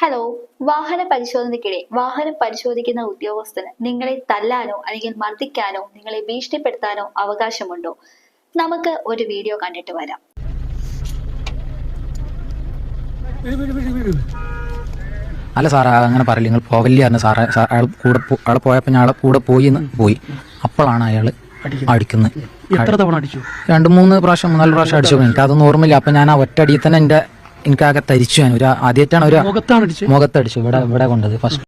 Hello വാഹന പരിശോധനയ്ക്കിടെ വാഹനം പരിശോധിക്കുന്ന ഉദ്യോഗസ്ഥന് നിങ്ങളെ തല്ലാനോ അല്ലെങ്കിൽ മർദ്ദിക്കാനോ നിങ്ങളെ ഭീഷണിപ്പെടുത്താനോ അവകാശമുണ്ടോ? നമുക്ക് ഒരു വീഡിയോ കണ്ടിട്ട് വരാം. അല്ല സാറേ അങ്ങനെ പറയില്ല. നിങ്ങൾ പോകല്ലേ പറഞ്ഞു സാറേ. സാർ അയാൾ കൂടെ അയാൾ പോയപ്പോൾ ഞാൻ കൂടെ പോയി എന്ന് പോയി. അപ്പോഴാണ് അയാൾ അടിക്കുന്നത്. എത്ര തവണ അടിച്ചു? രണ്ട് മൂന്ന് പ്രാവശ്യം മൂന്നാൽ പ്രാവശ്യം അടിച്ചു. എനിക്ക് അതൊന്നും ഓർമ്മയില്ല. അപ്പം ഞാൻ ആ ഒറ്റ അടിയിൽ തന്നെ എന്റെ എനിക്കാകെ തരിച്ചു ഞാൻ. ഒരു ആദ്യമായിട്ടാണ് ഒരു മുഖത്തടിച്ചു ഇവിടെ ഇവിടെ കൊണ്ടത്. ഫസ്റ്റ്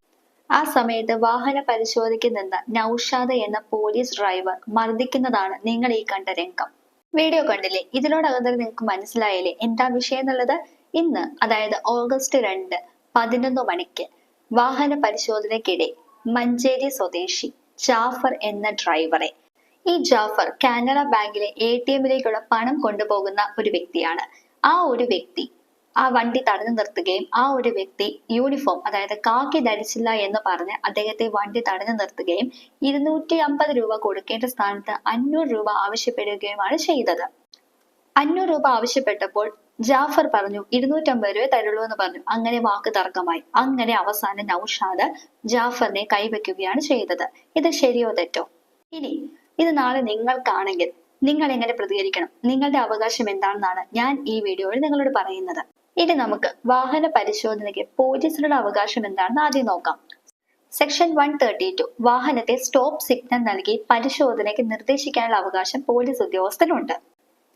ആ സമയത്ത് വാഹന പരിശോധനയ്ക്ക് നിന്ന് നൌഷാദ് എന്ന പോലീസ് ഡ്രൈവർ മർദ്ദിക്കുന്നതാണ് നിങ്ങൾ ഈ കണ്ട രംഗം. വീഡിയോ കണ്ടില്ലേ? ഇതിനോടകം തന്നെ നിങ്ങൾക്ക് മനസ്സിലായില്ലേ? എന്താ വിഷയം എന്നുള്ളത് ഇന്ന് അതായത് ഓഗസ്റ്റ് രണ്ട് പതിനൊന്ന് മണിക്ക് വാഹന പരിശോധനയ്ക്കിടെ മഞ്ചേരി സ്വദേശി ജാഫർ എന്ന ഡ്രൈവറെ. ഈ ജാഫർ കാനറ ബാങ്കിലെ എ ടി എമ്മിലേക്കുള്ള പണം കൊണ്ടുപോകുന്ന ഒരു വ്യക്തിയാണ്. ആ ഒരു വ്യക്തി ആ വണ്ടി തടഞ്ഞു നിർത്തുകയും ആ ഒരു വ്യക്തി യൂണിഫോം അതായത് കാക്കി ധരിച്ചില്ല എന്ന് പറഞ്ഞ് അദ്ദേഹത്തെ വണ്ടി തടഞ്ഞു നിർത്തുകയും ഇരുന്നൂറ്റി അമ്പത് രൂപ കൊടുക്കേണ്ട സ്ഥാനത്ത് അഞ്ഞൂറ് രൂപ ആവശ്യപ്പെടുകയുമാണ് ചെയ്തത്. അഞ്ഞൂറ് രൂപ ആവശ്യപ്പെട്ടപ്പോൾ ജാഫർ പറഞ്ഞു ഇരുന്നൂറ്റമ്പത് രൂപ തരുള്ളൂ എന്ന് പറഞ്ഞു. അങ്ങനെ വാക്ക് തർക്കമായി. അങ്ങനെ അവസാനം നൌഷാദ് ജാഫറിനെ കൈവയ്ക്കുകയാണ് ചെയ്തത്. ഇത് ശരിയോ തെറ്റോ? ഇനി ഇത് നാളെ നിങ്ങൾക്കാണെങ്കിൽ നിങ്ങൾ എങ്ങനെ പ്രതികരിക്കണം? നിങ്ങളുടെ അവകാശം എന്താണെന്നാണ് ഞാൻ ഈ വീഡിയോയിൽ നിങ്ങളോട് പറയുന്നത്. ഇനി നമുക്ക് വാഹന പരിശോധനയ്ക്ക് പോലീസിനുള്ള അവകാശം എന്താണെന്ന് ആദ്യം നോക്കാം. സെക്ഷൻ വൺ തേർട്ടി ടു വാഹനത്തെ സ്റ്റോപ്പ് സിഗ്നൽ നൽകി പരിശോധനയ്ക്ക് നിർദ്ദേശിക്കാനുള്ള അവകാശം police ഉദ്യോഗസ്ഥനുണ്ട്.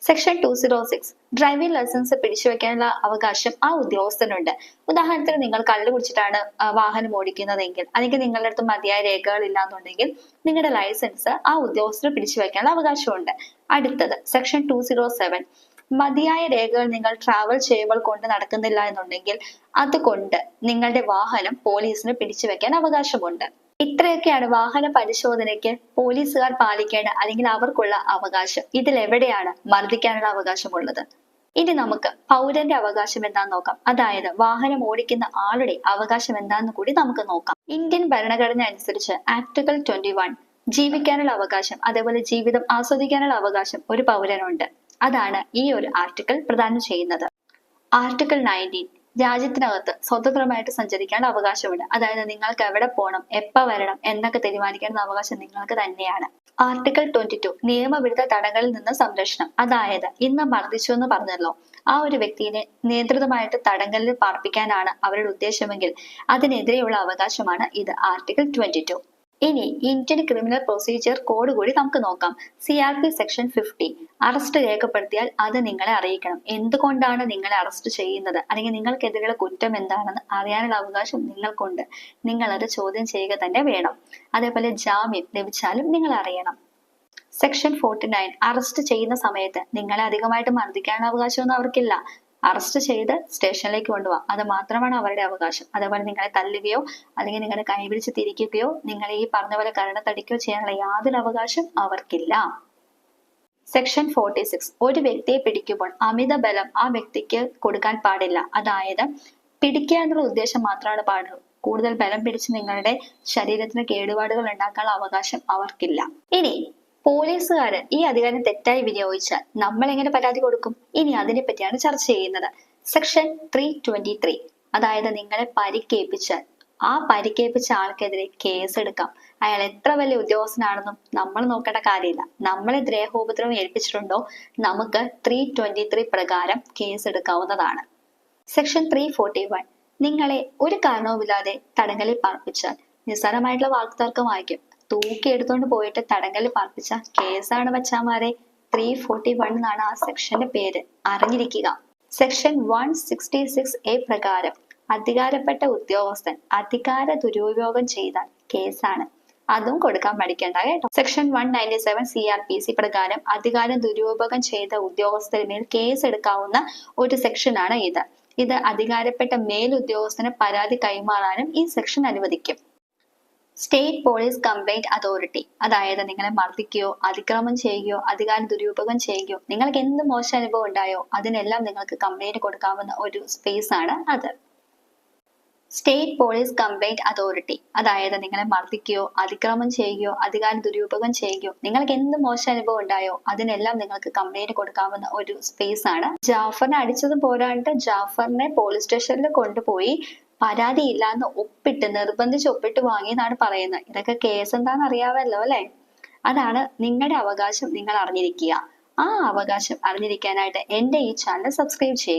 Section two zero six driving licence പിടിച്ചുവെക്കാനുള്ള അവകാശം ആ ഉദ്യോഗസ്ഥനുണ്ട്. ഉദാഹരണത്തിന് നിങ്ങൾ കള്ളു കുടിച്ചിട്ടാണ് വാഹനം ഓടിക്കുന്നതെങ്കിൽ അല്ലെങ്കിൽ നിങ്ങളുടെ അടുത്ത് മതിയായ രേഖകൾ ഇല്ലാന്നുണ്ടെങ്കിൽ നിങ്ങളുടെ ലൈസൻസ് ആ ഉദ്യോഗസ്ഥന് പിടിച്ചുവെക്കാനുള്ള അവകാശമുണ്ട്. അടുത്തത് സെക്ഷൻ ടു സീറോ സെവൻ മതിയായ രേഖകൾ നിങ്ങൾ ട്രാവൽ ചെയ്യുമ്പോൾ കൊണ്ട് നടക്കുന്നില്ല എന്നുണ്ടെങ്കിൽ അതുകൊണ്ട് നിങ്ങളുടെ വാഹനം പോലീസിന് പിടിച്ചുവെക്കാൻ അവകാശമുണ്ട്. ഇത്രയൊക്കെയാണ് വാഹന പരിശോധനയ്ക്ക് പോലീസുകാർ പാലിക്കേണ്ട അല്ലെങ്കിൽ അവർക്കുള്ള അവകാശം. ഇതിൽ എവിടെയാണ് മർദ്ദിക്കാനുള്ള അവകാശമുള്ളത്? ഇനി നമുക്ക് പൗരന്റെ അവകാശം എന്താന്ന് നോക്കാം. അതായത് വാഹനം ഓടിക്കുന്ന ആളുടെ അവകാശം എന്താന്ന് കൂടി നമുക്ക് നോക്കാം. ഇന്ത്യൻ ഭരണഘടന അനുസരിച്ച് ആർട്ടിക്കിൾ ട്വന്റി വൺ ജീവിക്കാനുള്ള അവകാശം അതേപോലെ ജീവിതം ആസ്വദിക്കാനുള്ള അവകാശം ഒരു പൗരനുണ്ട്. അതാണ് ഈ ഒരു ആർട്ടിക്കിൾ പ്രദാനം ചെയ്യുന്നത്. ആർട്ടിക്കിൾ നയന്റീൻ രാജ്യത്തിനകത്ത് സ്വതന്ത്രമായിട്ട് സഞ്ചരിക്കാനുള്ള അവകാശമുണ്ട്. അതായത് നിങ്ങൾക്ക് എവിടെ പോകണം എപ്പ വരണം എന്നൊക്കെ തീരുമാനിക്കേണ്ട അവകാശം നിങ്ങൾക്ക് തന്നെയാണ്. ആർട്ടിക്കിൾ ട്വന്റി ടു നിയമവിരുദ്ധ തടങ്ങളിൽ നിന്ന് സംരക്ഷണം. അതായത് ഇന്ന് മർദ്ദിച്ചു എന്ന് പറഞ്ഞല്ലോ. ആ ഒരു വ്യക്തിയെ നിയന്ത്രിതമായിട്ട് തടങ്കലിൽ പാർപ്പിക്കാനാണ് അവരുടെ ഉദ്ദേശമെങ്കിൽ അതിനെതിരെയുള്ള അവകാശമാണ് ഇത്. ആർട്ടിക്കിൾ ട്വന്റി ഇനി ഇന്ത്യൻ ക്രിമിനൽ പ്രൊസീജിയർ കോഡ് കൂടി നമുക്ക് നോക്കാം. C R P section fifty arrest രേഖപ്പെടുത്തിയാൽ അത് നിങ്ങളെ അറിയിക്കണം. എന്തുകൊണ്ടാണ് നിങ്ങളെ അറസ്റ്റ് ചെയ്യുന്നത്? അല്ലെങ്കിൽ നിങ്ങൾക്കെതിരെയുള്ള കുറ്റം എന്താണെന്ന് അറിയാനുള്ള അവകാശം നിങ്ങൾക്കുണ്ട്. നിങ്ങൾ അത് ചോദ്യം ചെയ്യുക തന്നെ വേണം. അതേപോലെ ജാമ്യം ലഭിച്ചാലും നിങ്ങൾ അറിയണം. സെക്ഷൻ ഫോർട്ടി നയൻ അറസ്റ്റ് ചെയ്യുന്ന സമയത്ത് നിങ്ങളെ അധികമായിട്ട് മർദ്ദിക്കാനുള്ള അവകാശമൊന്നും അവർക്കില്ല. അറസ്റ്റ് ചെയ്ത് സ്റ്റേഷനിലേക്ക് കൊണ്ടുപോകാം അത് മാത്രമാണ് അവരുടെ അവകാശം. അതേപോലെ നിങ്ങളെ തല്ലുകയോ അല്ലെങ്കിൽ നിങ്ങളെ കൈപിടിച്ച് തിരിക്കുകയോ നിങ്ങളെ ഈ പറഞ്ഞ പോലെ കരണത്തടിക്കുകയോ ചെയ്യാനുള്ള യാതൊരു അവകാശം അവർക്കില്ല. സെക്ഷൻ ഫോർട്ടി സിക്സ് ഒരു വ്യക്തിയെ പിടിക്കുമ്പോൾ അമിത ബലം ആ വ്യക്തിക്ക് കൊടുക്കാൻ പാടില്ല. അതായത് പിടിക്കുക എന്നുള്ള ഉദ്ദേശം മാത്രമാണ് പാടുള്ളൂ കൂടുതൽ ബലം പിടിച്ച് നിങ്ങളുടെ ശരീരത്തിന് കേടുപാടുകൾ ഉണ്ടാക്കാനുള്ള അവകാശം അവർക്കില്ല. ഇനി പോലീസുകാര് ഈ അധികാരം തെറ്റായി വിനിയോഗിച്ചാൽ നമ്മൾ എങ്ങനെ പരാതി കൊടുക്കും? ഇനി അതിനെ പറ്റിയാണ് ചർച്ച ചെയ്യുന്നത്. സെക്ഷൻ ത്രീ ട്വന്റി ത്രീ അതായത് നിങ്ങളെ പരിക്കേൽപ്പിച്ചാൽ ആ പരിക്കേൽപ്പിച്ച ആൾക്കെതിരെ കേസ് എടുക്കാം അയാൾ എത്ര വലിയ ഉദ്യോഗസ്ഥനാണെന്നും നമ്മൾ നോക്കേണ്ട കാര്യമില്ല. നമ്മളെ ദ്രേഹോപദ്രവം ഏൽപ്പിച്ചിട്ടുണ്ടോ? നമുക്ക് ത്രീ ട്വന്റി ത്രീ പ്രകാരം കേസ് എടുക്കാവുന്നതാണ് സെക്ഷൻ ത്രീ ഫോർട്ടി വൺ നിങ്ങളെ ഒരു കാരണവുമില്ലാതെ തടങ്കലിൽ പാർപ്പിച്ചാൽ നിസ്സാരമായിട്ടുള്ള വാക്തർക്കമായിരിക്കും തൂക്കി എടുത്തുകൊണ്ട് പോയിട്ട് തടങ്കലിൽ പാർപ്പിച്ച കേസാണ് വച്ചാമാരെ ത്രീ ഫോർട്ടി വൺ എന്നാണ് ആ സെക്ഷന്റെ പേര്. അറിഞ്ഞിരിക്കുക. Section one sixty six A പ്രകാരം അധികാരപ്പെട്ട ഉദ്യോഗസ്ഥൻ അധികാര ദുരുപയോഗം ചെയ്താൽ കേസാണ്. അതും കൊടുക്കാൻ പഠിക്കേണ്ട കേട്ടോ. Section one ninety seven C R P C പ്രകാരം അധികാരം ദുരുപയോഗം ചെയ്ത ഉദ്യോഗസ്ഥരുമേൽ കേസ് എടുക്കാവുന്ന ഒരു സെക്ഷനാണ് ഇത്. ഇത് അധികാരപ്പെട്ട മേലുദ്യോഗസ്ഥന് പരാതി കൈമാറാനും ഈ സെക്ഷൻ അനുവദിക്കും. സ്റ്റേറ്റ് പോലീസ് കംപ്ലൈന്റ് അതോറിറ്റി അതായത് നിങ്ങളെ മർദ്ദിക്കുകയോ അതിക്രമം ചെയ്യുകയോ അധികാരം ദുരുപയോഗം ചെയ്യുകയോ നിങ്ങൾക്ക് എന്ത് മോശം അനുഭവം ഉണ്ടായോ അതിനെല്ലാം നിങ്ങൾക്ക് കംപ്ലൈന്റ് കൊടുക്കാവുന്ന ഒരു സ്പേസ് ആണ് അത്. സ്റ്റേറ്റ് പോലീസ് കംപ്ലൈന്റ് അതോറിറ്റി അതായത് നിങ്ങളെ മർദ്ദിക്കുകയോ അതിക്രമം ചെയ്യുകയോ അധികാരം ദുരുപയോഗം ചെയ്യുകയോ നിങ്ങൾക്ക് എന്ത് മോശം അനുഭവം ഉണ്ടായോ അതിനെല്ലാം നിങ്ങൾക്ക് കംപ്ലൈന്റ് കൊടുക്കാവുന്ന ഒരു സ്പേസ് ആണ്. ജാഫറിനെ അടിച്ചത് പോരാണ്ട് ജാഫറിനെ പോലീസ് സ്റ്റേഷനിൽ കൊണ്ടുപോയി. പരാതിയില്ല എന്ന് ഒപ്പിട്ട് നിർബന്ധിച്ച് ഒപ്പിട്ട് വാങ്ങിയെന്നാണ് പറയുന്നത്. ഇതൊക്കെ കേസ് എന്താണെന്ന് അറിയാമല്ലോ അല്ലെ? അതാണ് നിങ്ങളുടെ അവകാശം നിങ്ങൾ അറിഞ്ഞിരിക്കുക. ആ അവകാശം അറിഞ്ഞിരിക്കാനായിട്ട് എന്റെ ഈ ചാനൽ സബ്സ്ക്രൈബ് ചെയ്യുക.